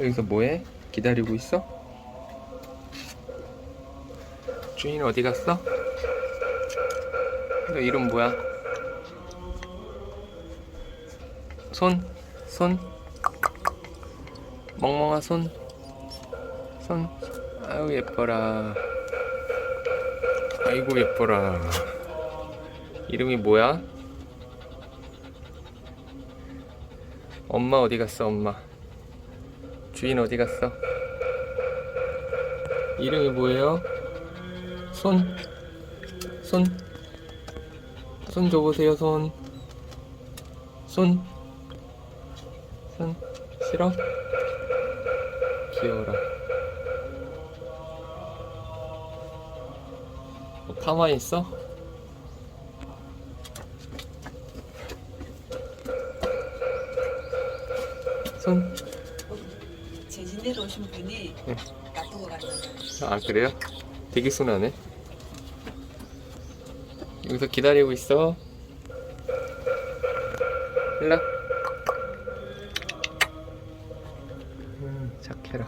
여기서 뭐해? 기다리고 있어? 주인 어디 갔어? 너 이름 뭐야? 손? 손? 멍멍아 손? 손? 아유 예뻐라 아이고 예뻐라 이름이 뭐야? 엄마 어디 갔어 엄마 주인 어디 갔어 이름이 뭐예요? 손? 손? 손 줘보세요 손 손? 손? 싫어? 귀여워라 뭐 가만히 있어? 손? 제진대로 오신 분이 네. 놔두고 갔는데 아 그래요? 되게 순하네. 여기서 기다리고 있어. 일라 음 착해라